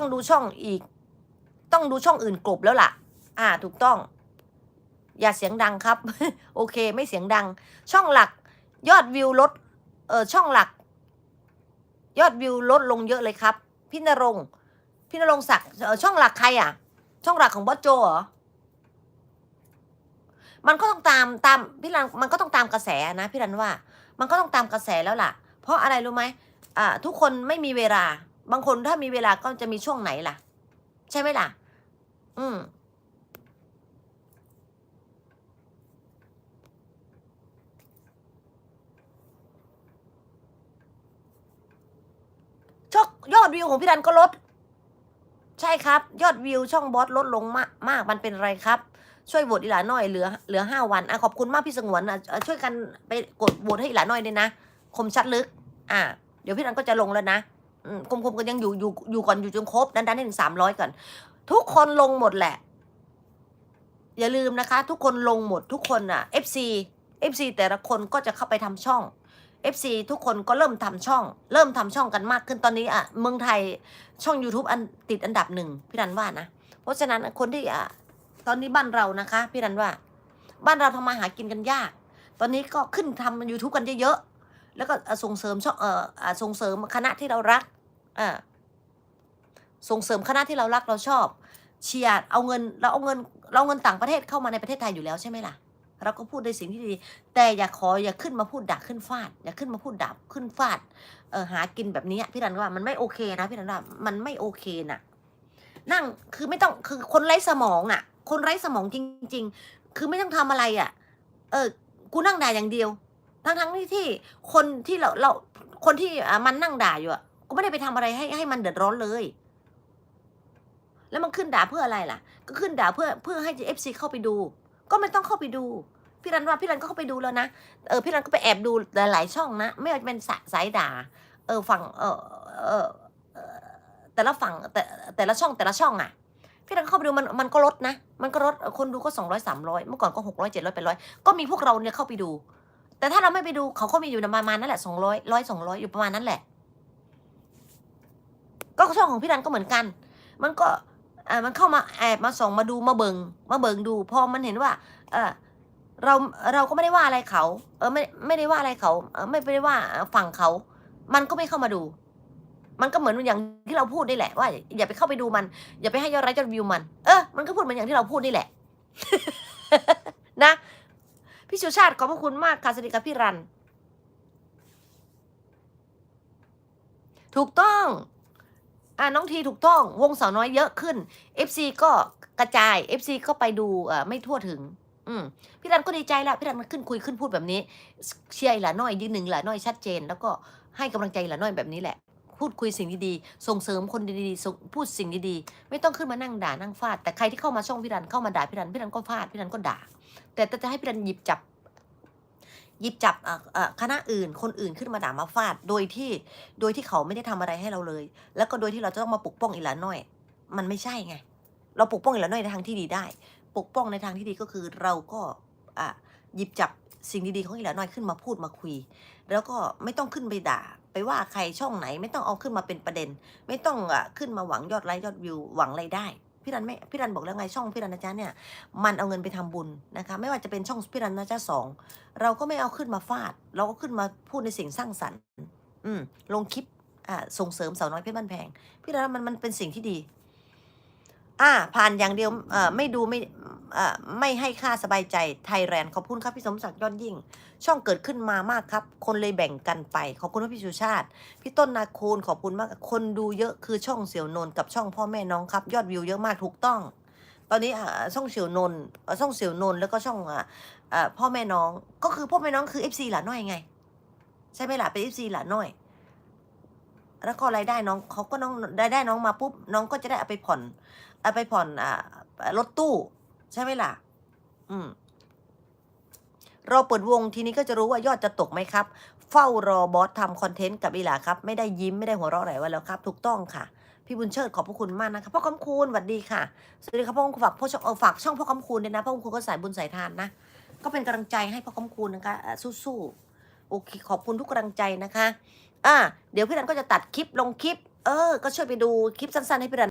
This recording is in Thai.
ต้องดูช่องอีก ต้องดูช่องอื่นกลบแล้วล่ะ อ่า ถูกต้อง อย่าเสียงดังครับ โอเค ไม่เสียงดัง ช่องหลัก ยอดวิวลด เออช่องหลัก ยอดวิวลดลงเยอะเลยครับ พี่นรงพี่นรงศักดิ์ช่องหลักใครอะ ช่องหลักของบอสโจเหรอมันก็ต้องตามตามพี่รันมันก็ต้องตามกระแสนะพี่รันว่า มันก็ต้องตามกระแสแล้วล่ะ เพราะอะไรรู้ไหมอ่าทุกคนไม่มีเวลา บางคนถ้ามีเวลาก็จะมีช่วงไหนล่ะ ใช่ไหมล่ะ อืมชกยอดวิวของพี่รันก็ลด ใช่ครับ ยอดวิวช่องบอสลดลงมากมากมันเป็นอะไรครับ ช่วยโหวตอีหลาน้อยเหลือเหลือห้าวันอะขอบคุณมากพี่สงวนอะช่วยกันไปกดโหวตให้อีหลาน้อยด้วยนะ คมชัดลึก อ่าเดี๋ยวพี่รันก็จะลงแล้วนะ อืมคมคมกันยังอยู่อยู่อยู่ก่อนอยู่จนครบดันดันให้ถึงสามร้อยก่อน ทุกคนลงหมดแหละ อย่าลืมนะคะ ทุกคนลงหมดทุกคนอะ FC FC แต่ละคนก็จะเข้าไปทำช่อง FC ทุกคนก็เริ่มทำช่อง เริ่มทำช่องกันมากขึ้นตอนนี้อะเมืองไทยช่อง YouTube อันติดอันดับหนึ่งพี่รันว่านะ เพราะฉะนั้นคนที่อะตอนนี้บ้านเรานะคะ พี่รันว่า บ้านเราทำมาหากินกันยาก ตอนนี้ก็ขึ้นทำ YouTube กันเยอะๆ แล้วก็ส่งเสริมช่องเอ่อส่งเสริมคณะที่เรารักอ่าส่งเสริมคณะที่เรารักเราชอบเชียร์เอาเงินเราเอาเงินเราเงินต่างประเทศเข้ามาในประเทศไทยอยู่แล้วใช่ไหมล่ะ เราก็พูดในสิ่งที่ดี แต่อย่าขออย่าขึ้นมาพูดด่าขึ้นฟาด อย่าขึ้นมาพูดด่าขึ้นฟาดเออหากินแบบนี้พี่รันว่ามันไม่โอเคนะพี่รันว่ามันไม่โอเคน่ะ นั่งคือไม่ต้องคือคนไร้สมองอะ คนไร้สมองจริง ๆ คือไม่ต้องทำอะไรอะ เออกูนั่งด่าอย่างเดียว ทั้งทั้งที่ที่คนที่เราเราคนที่มันนั่งด่าอยู่อะก็ไม่ได้ไปทำอะไรให้ให้มันเดือดร้อนเลย แล้วมันขึ้นด่าเพื่ออะไรล่ะ ก็ขึ้นด่าเพื่อเพื่อให้เอฟซีเข้าไปดู ก็ไม่ต้องเข้าไปดูพี่รันว่าพี่รันก็เข้าไปดูแล้วนะ เออพี่รันก็ไปแอบดูหลาย ๆ ช่องนะ ไม่ว่าจะเป็นสะสายด่า เออฝั่งเออเออเอ่อแต่ละฝั่งแต่แต่ละช่องแต่ละช่องอะ พี่รันเข้าไปดูมันมันก็ลดนะ มันก็ลดคนดูก็สองร้อยสามร้อยเมื่อก่อนก็หกร้อยเจ็ดร้อยแปดร้อยก็มีพวกเราเนี่ยเข้าไปดู แต่ถ้าเราไม่ไปดูเขาก็มีอยู่ประมาณนั้นแหละสองร้อยร้อยสองร้อยอยู่ประมาณนั้นแหละ ก็ช่องของพี่รันก็เหมือนกัน มันก็อ่ามันเข้ามาแอบมาส่องมาดูมาเบิงมาเบิงดู พอมันเห็นว่า เออเราเราก็ไม่ได้ว่าอะไรเขา เออไม่ไม่ได้ว่าอะไรเขาเออไม่ได้ว่าฝั่งเขา มันก็ไม่เข้ามาดู มันก็เหมือนอย่างที่เราพูดนี่แหละว่าอย่าไปเข้าไปดูมัน อย่าไปให้ยอดไลค์ยอดวิวมัน เออมันก็พูดเหมือนอย่างที่เราพูดนี่แหละ นะ พี่ชูชาติขอบพระคุณมากค่ะสวัสดีค่ะพี่รัน ถูกต้องอ่าน้องทีถูกต้อง วงสาวน้อยเยอะขึ้น FC ก็กระจาย FC ก็ไปดูอ่าไม่ทั่วถึง อืมพี่รันก็ดีใจล้วพี่รันมันขึ้นคุยขึ้นพูดแบบนี้ เชียร์อีหลาน้อยยืนหนึ่งหลาน้อยชัดเจน แล้วก็ให้กำลังใจหลาน้อยแบบนี้แหละ พูดคุยสิ่งดีๆ ส่งเสริมคนดีๆส่งพูดสิ่งดีๆ ไม่ต้องขึ้นมานั่งด่านั่งฟาด แต่ใครที่เข้ามาช่องพี่รันเข้ามาด่าพี่รันพี่รันก็ฟาดพี่รันก็ด่า แต่จะให้พี่รันหยิบจับหยิบจับคณะอื่น คนอื่นขึ้นมาด่ามาฟาด โดยที่ โดยที่เขาไม่ได้ทำอะไรให้เราเลย แล้วก็โดยที่เราจะต้องมาปกป้องอีหลาน้อย มันไม่ใช่ไง เราปกป้องอีหลาน้อยในทางที่ดีได้ ปกป้องในทางที่ดีก็คือเราก็หยิบจับสิ่งดีๆของอีหลาน้อยขึ้นมาพูดมาคุย แล้วก็ไม่ต้องขึ้นไปด่า ไปว่าใครช่องไหนไม่ต้องเอาขึ้นมาเป็นประเด็น ไม่ต้องอะขึ้นมาหวังยอดไลค์ยอดวิวหวังรายได้พี่รันไม่พี่รันบอกแล้วไงช่องพี่รันนะจ๊ะเนี่ยมันเอาเงินไปทำบุญนะคะไม่ว่าจะเป็นช่องพี่รันนะจ๊ะสองเราก็ไม่เอาขึ้นมาฟาด เราก็ขึ้นมาพูดในสิ่งสร้างสรรค์ อืมลงคลิปอ่าส่งเสริมสาวน้อยเพชรบ้านแพง พี่รันมันมันเป็นสิ่งที่ดี อ่าผ่านอย่างเดียวเอ่อไม่ดูไม่ ไม่ให้ค่าสบายใจไทยแลนด์ขอบคุณครับพี่สมศักดิ์ยอดยิ่ง ช่องเกิดขึ้นมามากครับ คนเลยแบ่งกันไป ขอบคุณพี่ชูชาติ พี่ต้นนาคูณขอบคุณมาก คนดูเยอะคือช่องเสี่ยวนนท์กับช่องพ่อแม่น้องครับ ยอดวิวเยอะมากถูกต้อง ตอนนี้ช่องเสี่ยวนนท์ช่องเสี่ยวนนท์แล้วก็ช่องอพ่อแม่น้องก็คือพ่อแม่น้องคือ FC หลานน้อยไง ใช่ไหมล่ะเป็น FC หลานน้อยแล้วก็รายได้น้องเขาก็น้องรายได้น้องมาปุ๊บน้องก็จะได้เอาไปผ่อนเอาไปผ่อนอ่ารถตู้ ใช่ไหมล่ะ อืมรอเปิดวงทีนี้ก็จะรู้ว่ายอดจะตกไหมครับ เฝ้ารอบอสทำคอนเทนต์กับอีหลาครับ ไม่ได้ยิ้มไม่ได้หัวเราะอะไรไว้แล้วครับ ถูกต้องค่ะ พี่บุญเชิดขอบพระคุณมากนะครับพ่อคำคูณสวัสดีค่ะสวัสดีครับพ่อคำคูณฝากพ่อช่องเออฝากช่องพ่อคำคูณด้วยนะพ่อคำคูณก็สายบุญสายทานนะก็เป็นกำลังใจให้พ่อคำคูณนะคะอะสู้ๆโอเคขอบคุณทุกกำลังใจนะคะอ่าเดี๋ยวพี่รันก็จะตัดคลิปลงคลิป เออ ก็ช่วยไปดูคลิปสั้นๆให้พี่รัน